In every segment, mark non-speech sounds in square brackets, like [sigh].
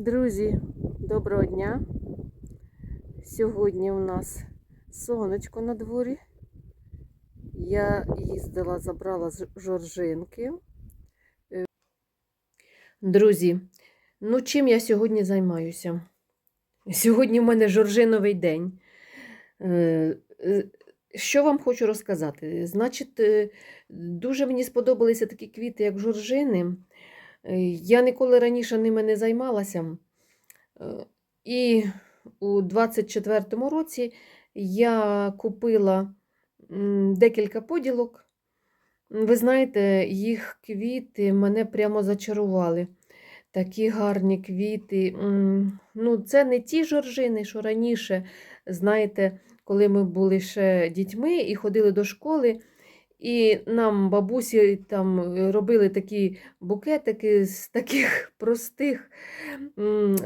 Друзі, доброго дня. Сьогодні у нас сонечко на дворі. Я їздила, забрала з жоржинки. Е, Друзі, ну чим я сьогодні займаюся? Сьогодні в мене жоржиновий день. Е, е, Що вам хочу розказати? Значить, дуже мені сподобалися такі квіти, як жоржини. Е, Я ніколи раніше ними не займалася. Е, І у 24-му році я купила декілька поділок. Ви знаєте, їх квіти мене прямо зачарували. Такі гарні квіти. Ну, це не ті жоржини, що раніше, знаєте, коли ми були ще дітьми і ходили до школи. І нам бабусі там е, робили такі букетики з таких [laughs] простих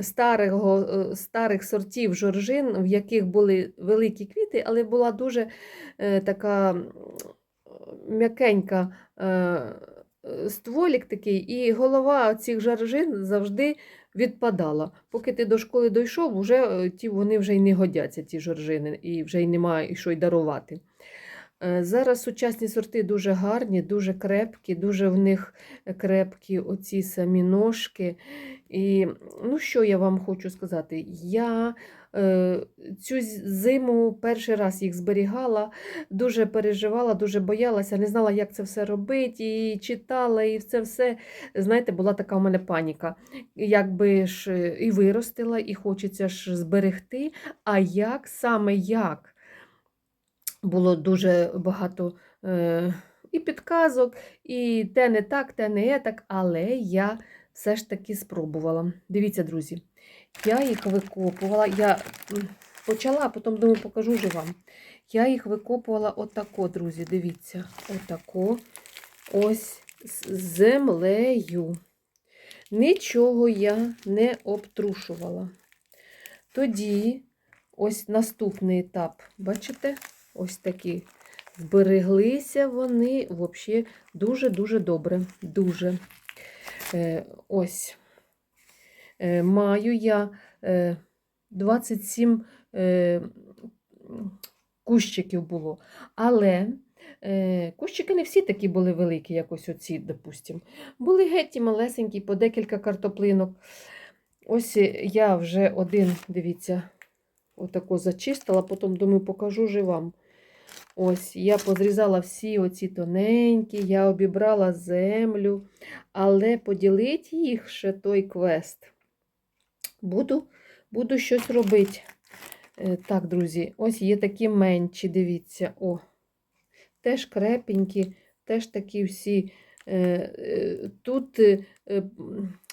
старого, е, старих сортів жоржин, в яких були великі квіти, але була дуже е, така м'якенька стволік такий, і голова цих жоржин завжди відпадала. Поки ти до школи дійшов, вже, ті, вони вже й не годяться, ті жоржини, і вже й немає що й дарувати. Е, Зараз сучасні сорти дуже гарні, дуже крепкі, дуже в них крепкі оці самі ножки. І ну, що я вам хочу сказати? Я е, цю зиму перший раз їх зберігала, дуже переживала, дуже боялася, не знала, як це все робити, і читала, і це все. Знаєте, була така у мене паніка. Якби ж е, і виростила, і хочеться ж зберегти. А як саме як? Було дуже багато е, і підказок, і те не так, те не так, але я все ж таки спробувала. Дивіться, друзі, я їх викопувала. Я почала, а потім думаю, покажу же вам. Я їх викопувала отако, друзі. Дивіться, отако. Ось з землею. Нічого я не обтрушувала. Тоді ось наступний етап, бачите? Ось такі. Збереглися вони взагалі дуже-дуже добре. Дуже. Е, ось. Е, маю я е, 27 е, кущиків було. Але кущики не всі такі були великі, як ось оці, допустимо. Були геть малесенькі, по декілька картоплинок. Ось я вже один, дивіться, отако зачистила, потім думаю, покажу же вам. Ось я позрізала всі оці тоненькі, я обібрала землю, але поділити їх ще той квест. Буду, буду щось робити. Е, Так, друзі, ось є такі менші, дивіться. О, теж крепенькі, теж такі всі. Е, е, Тут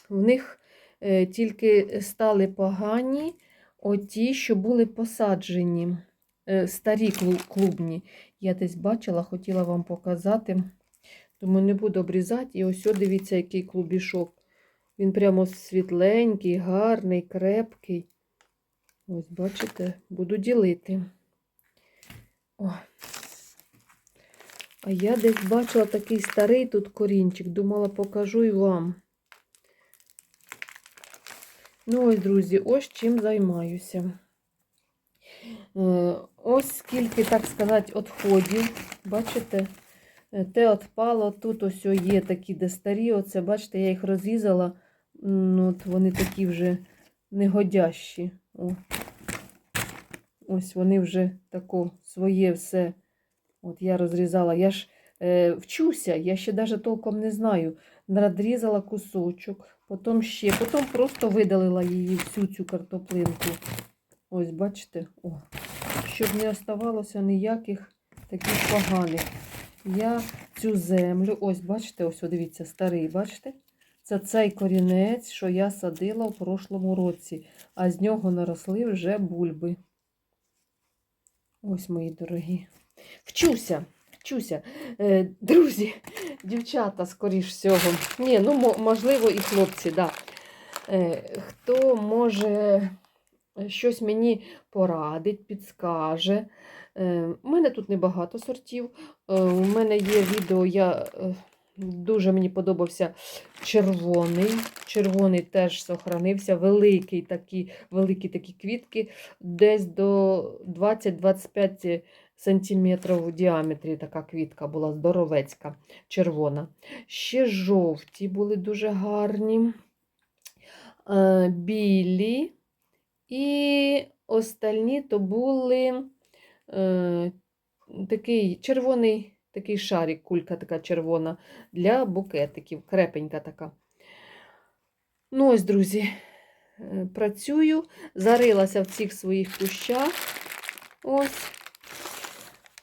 в них тільки стали погані оті, що були посаджені старі клубні. Я десь бачила, хотіла вам показати. Думаю, не буду обрізати. І ось дивіться, який клубішок. Він прямо світленький, гарний, крепкий. Ось, бачите, буду ділити. О. А я десь бачила такий старий тут корінчик. Думала, покажу і вам. Ну ось, друзі, ось чим займаюся. Е, Ось скільки, так сказати, відходів. Бачите? Е, Те відпало. Тут ось є такі де старі. Оце, бачите, я їх розрізала. От вони такі вже негодящі. О. Ось вони вже тако своє все. От я розрізала. Я ж е, вчуся, я ще навіть толком не знаю. Надрізала кусочок, потім ще, потім просто видалила її всю цю картоплинку. Ось, бачите, о, щоб не оставалося ніяких таких поганих. Я цю землю, ось, бачите, ось, дивіться, старий, бачите? Це цей корінець, що я садила в прошлому році, а з нього наросли вже бульби. Ось, мої дорогі. Вчуся, вчуся. Е, друзі, дівчата, скоріш всього. Ні, ну, можливо, і хлопці, да. Е, хто може щось мені порадить, підскаже. Е, У мене тут небагато сортів. Е, У мене є відео, я е, Дуже мені подобався червоний. Червоний теж сохранився. Великий такі, великі такі квітки, десь до 20-25 сантиметрів в діаметрі така квітка була здоровецька, червона. Ще жовті були дуже гарні, е, білі. І остальні то були е, такий червоний такий шарик, кулька така червона для букетиків, крепенька така. Ну, ось, друзі, е, працюю, зарилася в цих своїх кущах. Ось.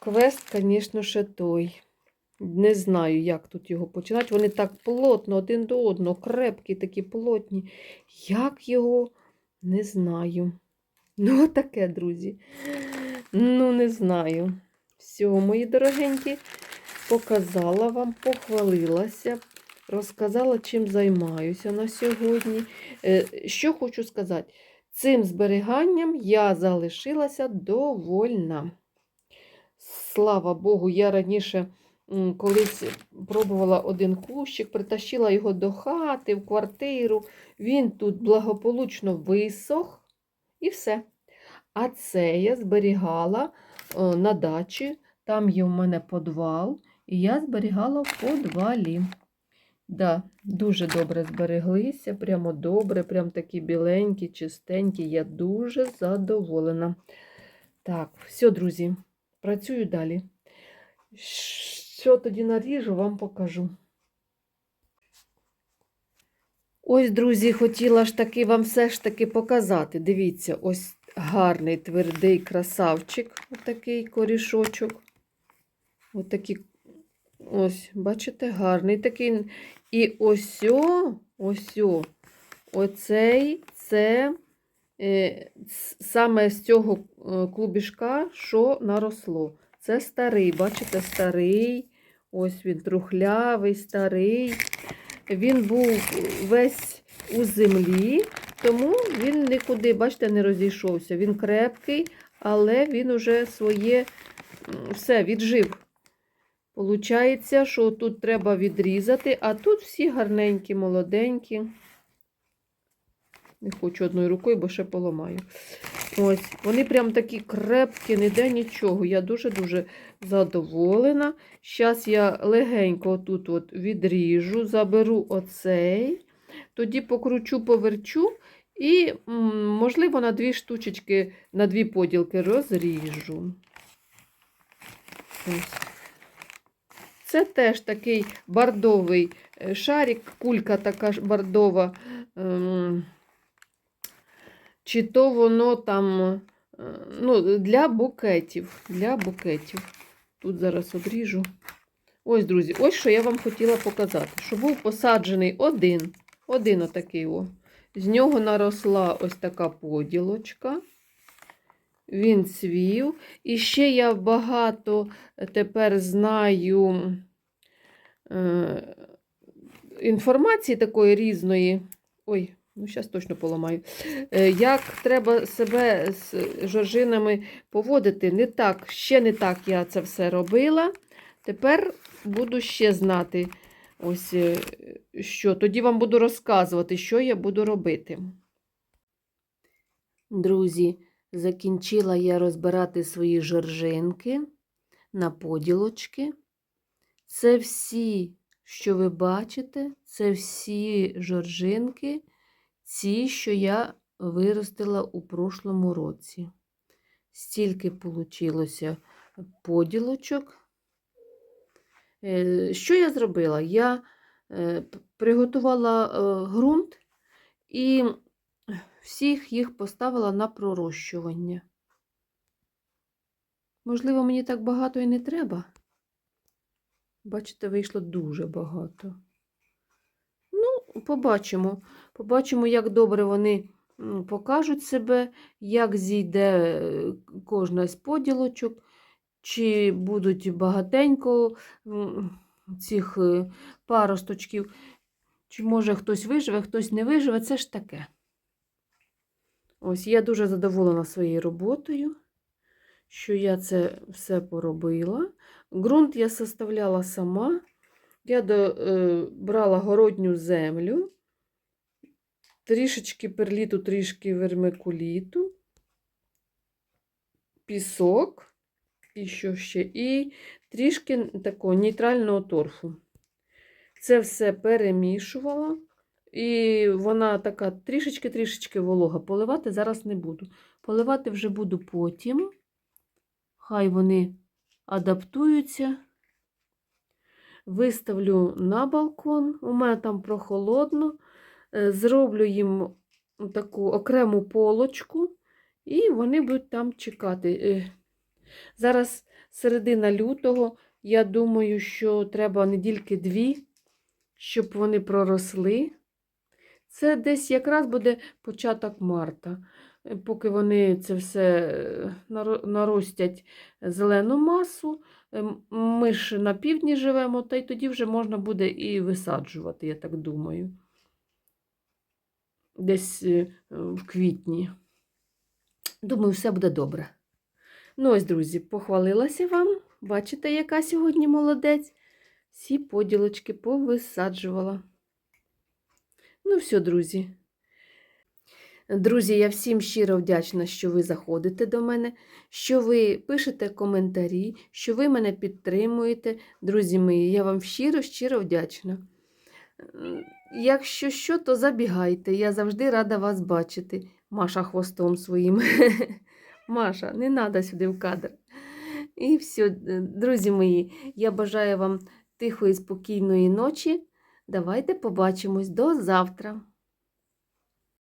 Квест, звісно, ще той. Не знаю, як тут його починати. Вони так плотно один до одного, крепкі, такі плотні. Як його, не знаю. [laughs] Ну, таке, друзі. Ну, не знаю. Все, мої дорогенькі, показала вам, похвалилася, розказала, чим займаюся на сьогодні. Е, Що хочу сказати, цим зберіганням я залишилася довольна. Слава Богу, я раніше колись пробувала один кущик, притащила його до хати, в квартиру. Він тут благополучно висох і все. А це я зберігала е, на дачі. Там є у мене подвал, і я зберігала в подвалі. Да, дуже добре збереглися, прямо добре, прям такі біленькі, чистенькі. Я дуже задоволена. Так, все, друзі, працюю далі. Що тоді наріжу, вам покажу. Ось, друзі, хотіла ж таки вам все ж таки показати. Дивіться, ось гарний твердий красавчик, отакий корішочок. Отакий, ось, бачите, гарний такий. І ось, ось, оцей це е, саме з цього е, клубішка, що наросло. Це старий, бачите, старий. Ось він трухлявий, старий. Він був весь у землі, тому він нікуди, бачите, не розійшовся. Він крепкий, але він уже своє все віджив. Получається, що тут треба відрізати, а тут всі гарненькі, молоденькі. Не хочу одною рукою, бо ще поламаю. Ось, вони прям такі крепкі, ніде нічого. Я дуже-дуже задоволена. Зараз я легенько тут от відріжу, заберу оцей, тоді покручу, поверчу і, можливо, на дві штучечки, на дві поділки розріжу. Ось. Це теж такий бордовий е, шарик, кулька така бордова. Ем, чи то воно там е, ну, для букетів. Для букетів. Тут зараз обріжу. Ось, друзі, ось що я вам хотіла показати. Що був посаджений один, один отакий. о. З нього наросла ось така поділочка. Він цвів. І ще я багато тепер знаю е, інформації такої різної. Ой, ну зараз точно поламаю. Е, як треба себе з жоржинами поводити? Не так, ще не так я це все робила. Тепер буду ще знати, ось е, що. Тоді вам буду розказувати, що я буду робити. Друзі, закінчила я розбирати свої жоржинки на поділочки. Це всі, що ви бачите, це всі жоржинки, ці, що я виростила у прошлому році. Стільки получилося поділочок. Е, Що я зробила? Я е, приготувала е, ґрунт і всіх їх поставила на пророщування. Можливо, мені так багато і не треба. Бачите, вийшло дуже багато. Побачимо. Побачимо, як добре вони покажуть себе, як зійде е, кожна з поділочок, чи будуть багатенько цих е, паросточків, чи може хтось виживе, хтось не виживе. Це ж таке. Ось я дуже задоволена своєю роботою, що я це все поробила. Ґрунт я составляла сама. Я до, е, брала городню землю, трішечки перліту, трішки вермикуліту, пісок, і що ще, і трішки такого нейтрального торфу. Це все перемішувала. І вона така трішечки-трішечки волога. Поливати зараз не буду. Поливати вже буду потім. Хай вони адаптуються. Виставлю на балкон. У мене там прохолодно. Е, Зроблю їм таку окрему полочку, і вони будуть там чекати. Е, Зараз середина лютого. Я думаю, що треба недільки дві, щоб вони проросли. Це десь якраз буде початок марта. Е, Поки вони це все наростять зелену масу, ми ж на півдні живемо, та й тоді вже можна буде і висаджувати, я так думаю. Десь е, в квітні. Думаю, все буде добре. Ну, ось, друзі, похвалилася вам. Бачите, яка сьогодні молодець. Всі поділочки повисаджувала. Ну, все, друзі. Друзі, я всім щиро вдячна, що ви заходите до мене, що ви пишете коментарі, що ви мене підтримуєте. Друзі мої, я вам щиро-щиро вдячна. Якщо що, то забігайте. Я завжди рада вас бачити. Маша хвостом своїм. [laughs] Маша, не треба сюди в кадр. І все, друзі мої, я бажаю вам тихої, спокійної ночі. Давайте побачимось до завтра.